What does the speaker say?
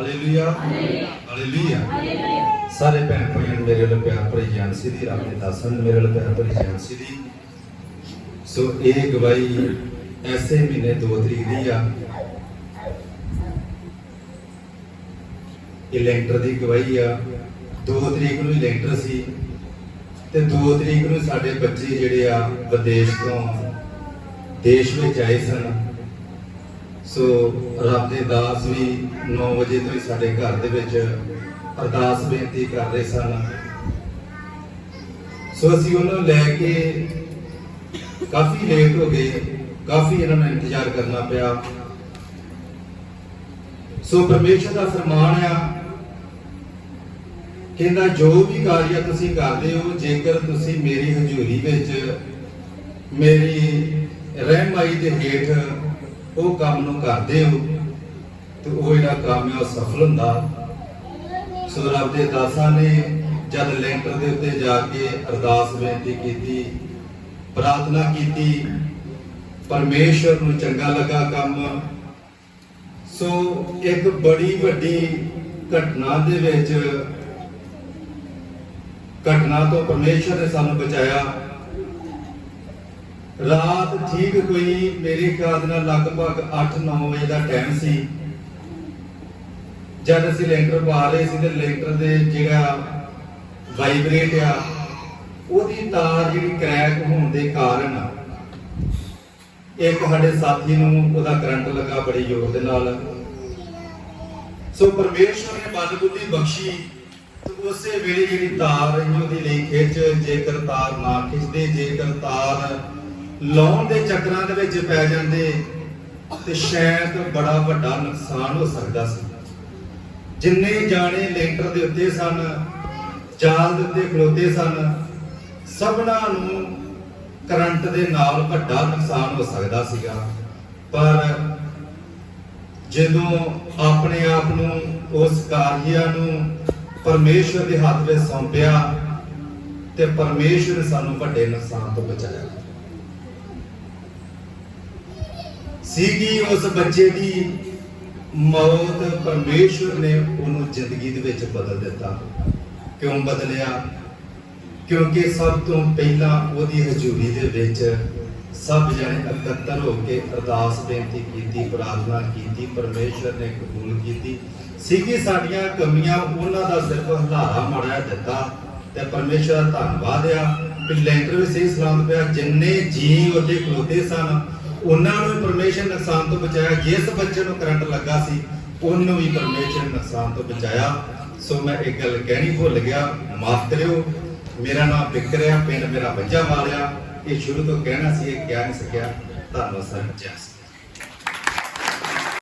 Hallelujah hallelujah ਸਾਰੇ ਭੈਣ ਭਾਈਆਂ ਨੂੰ ਮੇਰੇ ਵੱਲੋਂ ਪਿਆਰ ਭਰੀ ਜਾਨ ਸਿੱਧੀ ਰੱਬ ਦੇ ਦਾਸਾਂ ਨੂੰ ਮੇਰੇ ਵੱਲੋਂ ਪਿਆਰ ਭਰੀ ਜਾਨ ਸਿੱਧੀ ਸੋ ਇਹ ਗਵਾਹੀ ਐਸੇ ਮਹੀਨੇ 2 ਤਰੀਕ ਦੀ ਆ। ਇਹ ਲੈਂਟਰ ਦੀ ਗਵਾਹੀ ਆ। 2 ਤਰੀਕ ਨੂੰ ਹੀ ਲੈਂਟਰ ਸੀ ਤੇ 2 ਤਰੀਕ ਨੂੰ ਸਾਡੇ ਬੱਚੇ ਜਿਹੜੇ ਆ ਵਿਦੇਸ਼ ਤੋਂ ਦੇਸ਼ ਵਿੱਚ ਆਏ ਸਨ। ਸੋ ਰੱਬ ਦੇ ਦਾਸ ਵੀ 9 ਵਜੇ ਤੋਂ ਹੀ ਸਾਡੇ ਘਰ ਦੇ ਵਿੱਚ ਅਰਦਾਸ ਬੇਨਤੀ ਕਰ ਰਹੇ ਸਨ। ਸੋ ਅਸੀਂ ਉਹਨਾਂ ਨੂੰ ਲੈ ਕੇ ਕਾਫੀ ਲੇਟ ਹੋ ਗਏ, ਕਾਫੀ ਇਹਨਾਂ ਨੂੰ ਇੰਤਜ਼ਾਰ ਕਰਨਾ ਪਿਆ। ਸੋ ਪਰਮੇਸ਼ਰ ਦਾ ਫਰਮਾਨ ਆ, ਕਹਿੰਦਾ, ਜੋ ਵੀ ਕਾਰਜ ਤੁਸੀਂ ਕਰਦੇ ਹੋ, ਜੇਕਰ ਤੁਸੀਂ ਮੇਰੀ ਹਜ਼ੂਰੀ ਵਿੱਚ ਮੇਰੀ ਰਹਿਮਾਈ ਦੇ ਹੇਠ ਉਹ ਕੰਮ ਨੂੰ ਕਰਦੇ ਹੋ ਤੇ ਉਹ ਜਿਹੜਾ ਕੰਮ ਹੈ ਉਹ ਸਫਲ ਹੁੰਦਾ। ਸੋ ਰੱਬ ਦੇ ਦਾਸਾਂ ਨੇ ਜਦ ਲੈਂਟਰ ਦੇ ਉੱਤੇ ਜਾ ਕੇ ਅਰਦਾਸ ਬੇਨਤੀ ਕੀਤੀ, ਪ੍ਰਾਰਥਨਾ ਕੀਤੀ, ਪਰਮੇਸ਼ਰ ਨੂੰ ਚੰਗਾ ਲੱਗਾ ਕੰਮ। ਸੋ ਇੱਕ ਬੜੀ ਵੱਡੀ ਘਟਨਾ ਦੇ ਵਿੱਚ ਘਟਨਾ ਤੋਂ ਪਰਮੇਸ਼ਰ ਨੇ ਸਾਨੂੰ ਬਚਾਇਆ। ਰਾਤ ਠੀਕ ਕੋਈ ਮੇਰੇ ਖਿਆਲ ਨਾਲ ਲਗਭਗ 8-9 ਵਜੇ ਦਾ ਟਾਈਮ ਸੀ। ਜਦ ਅਸੀਂ ਲੈਂਟਰ ਪਾ ਰਹੇ ਸੀ ਤੇ ਲੈਂਟਰ ਦੇ ਜਿਹੜਾ ਵਾਈਬ੍ਰੇਟ ਆ, ਉਹਦੀ ਤਾਰ ਜਿਹੜੀ ਕਰੈਕ ਹੋਣ ਦੇ ਕਾਰਨ ਇੱਕ ਸਾਡੇ ਸਾਥੀ ਨੂੰ ਉਹਦਾ ਕਰੰਟ ਲੱਗਾ ਬੜੀ ਜ਼ੋਰ ਦੇ ਨਾਲ। ਸੋ ਪਰਮੇਸ਼ਵਰ ਨੇ ਮਨ ਬੁੱਧੀ ਬਖਸ਼ੀ ਉਸੇ ਵੇਲੇ ਜਿਹੜੀ ਤਾਰ ਸੀ ਉਹਦੀ ਲਈ ਖਿੱਚ ਜੇਕਰ ਤਾਰ ਨਾ ਖਿੱਚਦੇ, ਜੇਕਰ ਤਾਰ ਲਾਉਣ ਦੇ ਚੱਕਰਾਂ ਦੇ ਵਿੱਚ ਪੈ ਜਾਂਦੇ ਤੇ ਸ਼ਾਇਦ ਬੜਾ ਵੱਡਾ ਨੁਕਸਾਨ ਹੋ ਸਕਦਾ ਸੀ। ਜਿੰਨੇ ਜਾਣੇ ਲੈਂਟਰ ਦੇ ਉੱਤੇ ਸਨ, ਜਾਲ ਦੇ ਉੱਤੇ ਖਲੋਤੇ ਸਨ, ਸਭਨਾਂ ਨੂੰ ਕਰੰਟ ਦੇ ਨਾਲ ਵੱਡਾ ਨੁਕਸਾਨ ਹੋ ਸਕਦਾ ਸੀਗਾ। ਪਰ ਜਦੋਂ ਆਪਣੇ ਆਪ ਨੂੰ ਉਸ ਕਾਰਜੀਆ ਨੂੰ ਪਰਮੇਸ਼ਵਰ ਦੇ ਹੱਥ ਵਿੱਚ ਸੌਂਪਿਆ ਤੇ ਪਰਮੇਸ਼ਵਰ ਸਾਨੂੰ ਵੱਡੇ ਨੁਕਸਾਨ ਤੋਂ ਬਚਾਇਆ। ਸੀਗੀ ਉਸ ਬੱਚੇ ਦੀ ਮੌਤ ਪਰਮੇਸ਼ਵਰ ਨੇ ਉਹਨੂੰ ਜ਼ਿੰਦਗੀ ਦੇ ਵਿੱਚ ਬਦਲ ਦਿੱਤਾ। ਕਿਉਂ ਬਦਲਿਆ? ਕਿਉਂਕਿ ਸਭ ਤੋਂ ਪਹਿਲਾਂ ਉਹਦੀ ਹਜ਼ੂਰੀ ਦੇ ਵਿੱਚ ਸਭ ਜਣੇ ਇਕੱਤਰ ਹੋ ਕੇ ਅਰਦਾਸ ਬੇਨਤੀ ਕੀਤੀ, ਪ੍ਰਾਰਥਨਾ ਕੀਤੀ ਪਰਮੇਸ਼ਵਰ ਨੇ ਕਬੂਲ ਕੀਤੀ। ਸੀਗੀ ਸਾਡੀਆਂ ਕਮੀਆਂ, ਉਹਨਾਂ ਦਾ ਸਿਰਫ ਹਲਾਰਾ ਮਾਰਿਆ, ਦਿੱਤਾ ਤੇ ਪਰਮੇਸ਼ਵਰ ਦਾ ਧੰਨਵਾਦ ਆ। ਕਿ ਲੈਂਟਰ ਵੀ ਸਹੀ ਸਲਾਮਤ ਪਿਆ, ਜਿੰਨੇ ਜੀ ਉਹਦੇ ਖਲੋਤੇ ਸਨ ਉਹਨਾਂ ਨੂੰ ਵੀ ਪਰਮੇਸ਼ਰ ਨੁਕਸਾਨ ਤੋਂ ਬਚਾਇਆ। ਜਿਸ ਬੱਚੇ ਨੂੰ ਕਰੰਟ ਲੱਗਾ ਸੀ, ਉਹਨੂੰ ਵੀ ਪਰਮੇਸ਼ਰ ਨੁਕਸਾਨ ਤੋਂ ਬਚਾਇਆ। ਸੋ ਮੈਂ ਇੱਕ ਗੱਲ ਕਹਿਣੀ ਭੁੱਲ ਗਿਆ। ਮਾਫ ਕਰਿਓ। ਮੇਰਾ ਨਾਮ ਵਿਕਰਿਆ ਪਿੰਡ ਮੇਰਾ ਵੱਜਾ ਮਾਰਿਆ ਇਹ ਸ਼ੁਰੂ ਤੋਂ ਕਹਿਣਾ ਸੀ, ਇਹ ਕਹਿ ਨਹੀਂ ਸਕਿਆ। ਧੰਨਵਾਦ ਸਰ ਜੈਸ